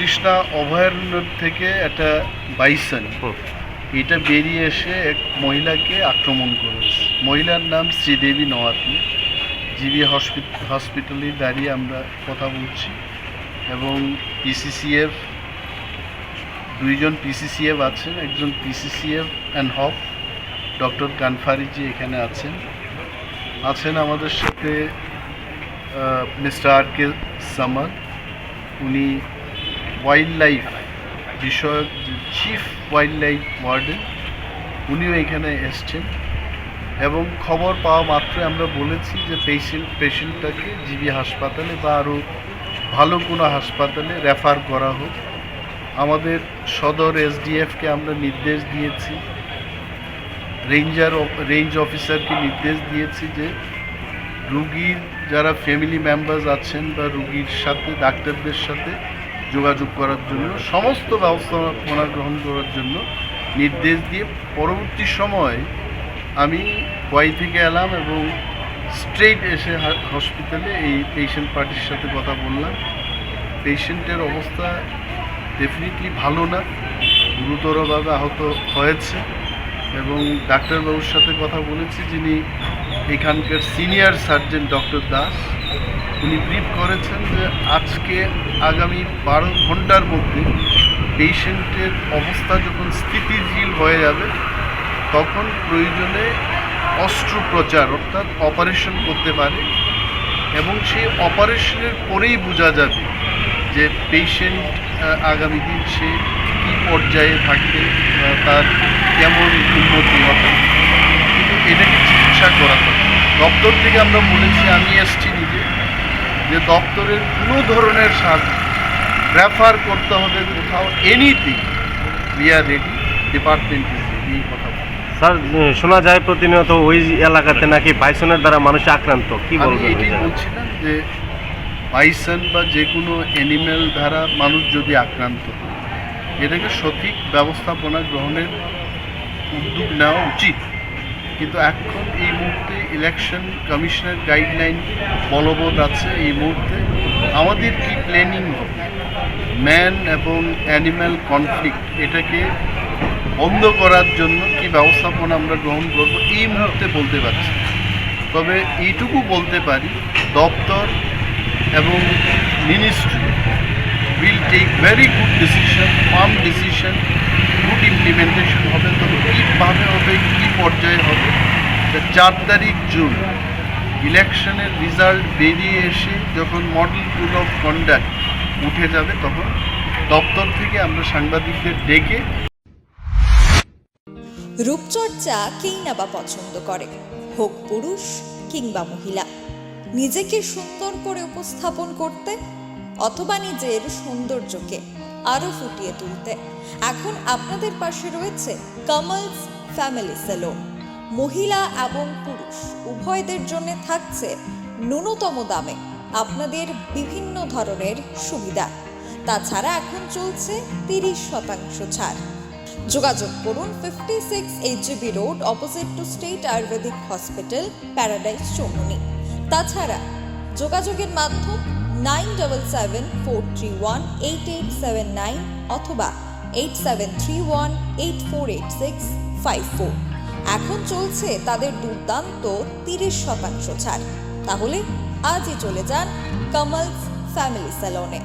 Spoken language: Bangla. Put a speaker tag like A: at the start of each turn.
A: কৃষ্ণা অভয়ারণ্য থেকে একটা বাইসন। এটা বেরিয়ে এসে এক মহিলাকে আক্রমণ করেছে। মহিলার নাম শ্রীদেবী নওয়াতি। জিবি হসপিটালে দাঁড়িয়ে আমরা কথা বলছি এবং পিসিসিএফ দুইজন পিসিসিএফ আছেন। একজন পিসিসিএফ অ্যান্ড হফ ডক্টর কানফারিজি এখানে আছেন। আছেন আমাদের সাথে মিস্টার আর কে সামাদ উনি ওয়াইল্ড লাইফ বিষয়ক চিফ ওয়াইল্ড লাইফ ওয়ার্ডেন উনিও এখানে এসছেন। এবং খবর পাওয়া মাত্রই আমরা বলেছি যে পেশেন্ট পেশেন্টটাকে জিবি হাসপাতালে বা আরও ভালো কোনো হাসপাতালে রেফার করা হোক। আমাদের সদর এসডিএফকে আমরা নির্দেশ দিয়েছি। রেঞ্জার রেঞ্জ অফিসারকে নির্দেশ দিয়েছি যে রুগীর যারা ফ্যামিলি মেম্বার্স আছেন বা রুগীর সাথে, ডাক্তারদের সাথে যোগাযোগ করার জন্য, সমস্ত ব্যবস্থাপনা গ্রহণ করার জন্য নির্দেশ দিয়ে পরবর্তী সময় আমি ওয়াই থেকে এলাম এবং স্ট্রেট এসে হসপিটালে এই পেশেন্ট পার্টির সাথে কথা বললাম। পেশেন্টের অবস্থা ডেফিনেটলি ভালো না গুরুতরভাবে আহত হয়েছে এবং ডাক্তারবাবুর সাথে কথা বলেছি, যিনি এখানকার সিনিয়র সার্জন ডক্টর দাস। উনি ব্রিফ করেছেন যে আজকে আগামী বারো ঘণ্টার মধ্যে পেশেন্টের অবস্থা যখন স্থিতিশীল হয়ে যাবে, তখন প্রয়োজনে অস্ত্রোপচার অর্থাৎ অপারেশন করতে পারে এবং সেই অপারেশনের পরেই বোঝা যাবে যে পেশেন্ট আগামী দিন সে কী পর্যায়ে থাকবে তার কেমন উন্নতি হবে। কিন্তু এটাকে চিকিৎসা করা হবে দপ্তর থেকে আমরা বলেছি, আমি এসছি যে দপ্তরের কোনো ধরনের সাহায্য রেফার করতে হবে কোথাও anything we are ready department এই কথা
B: স্যার শোনা যায় প্রতিনিয়ত ওই এলাকাতে নাকি বাইসনের দ্বারা মানুষ আক্রান্ত কি বলবেন
A: বলছিলাম যে বাইসন বা যে কোনো অ্যানিম্যাল দ্বারা মানুষ যদি আক্রান্ত এটাকে সঠিক ব্যবস্থাপনা গ্রহণের উদ্যোগ নেওয়া উচিত। কিন্তু এখন এই মুহূর্তে ইলেকশন কমিশনের গাইডলাইন বলবৎ আছে এই মুহূর্তে। আমাদের কি প্ল্যানিং হবে? ম্যান এবং অ্যানিম্যাল কনফ্লিক্ট এটাকে বন্ধ করার জন্য কি ব্যবস্থাপনা আমরা গ্রহণ করব? এই মুহূর্তে বলতে পারছি তবে এইটুকু বলতে পারি, দপ্তর এবং ministry will take very good decision firm decision good implementation হবে। তবে কীভাবে হবে, কী চার তারিখ জুন। ইলেকশনের রেজাল্ট বেরিয়ে এসে যখন মডেল রুল অফ কন্ডাক্ট উঠে যাবে, তখন দপ্তর থেকে আমরা সাংবাদিকদের ডেকে
C: রূপচর্চা কেই না বা পছন্দ করে, হোক পুরুষ কিংবা মহিলা। নিজেকে সুন্দর করে উপস্থাপন করতে অথবা নিজের সৌন্দর্যকে আরও ফুটিয়ে তুলতে। এখন আপনাদের পাশে রয়েছে কামালস ফ্যামিলি সেলুন। মহিলা এবং পুরুষ, উভয়দের জন্য থাকছে ন্যূনতম দামে আপনাদের বিভিন্ন ধরনের সুবিধা। তাছাড়া এখন চলছে তিরিশ শতাংশ ছাড়। যোগাযোগ করুন fifty six HGB road opposite to state ayurvedic hospital paradise Chaumuni তাছাড়া যোগাযোগের মাধ্যম nine double seven four three one eight eight seven nine অথবা eight seven three one eight four eight six five four এখন চলছে তাদের দুর্দান্ত তিরিশ শতাংশ ছাড়। তাহলে আজই চলে যান কামালস ফ্যামিলি স্যালনে।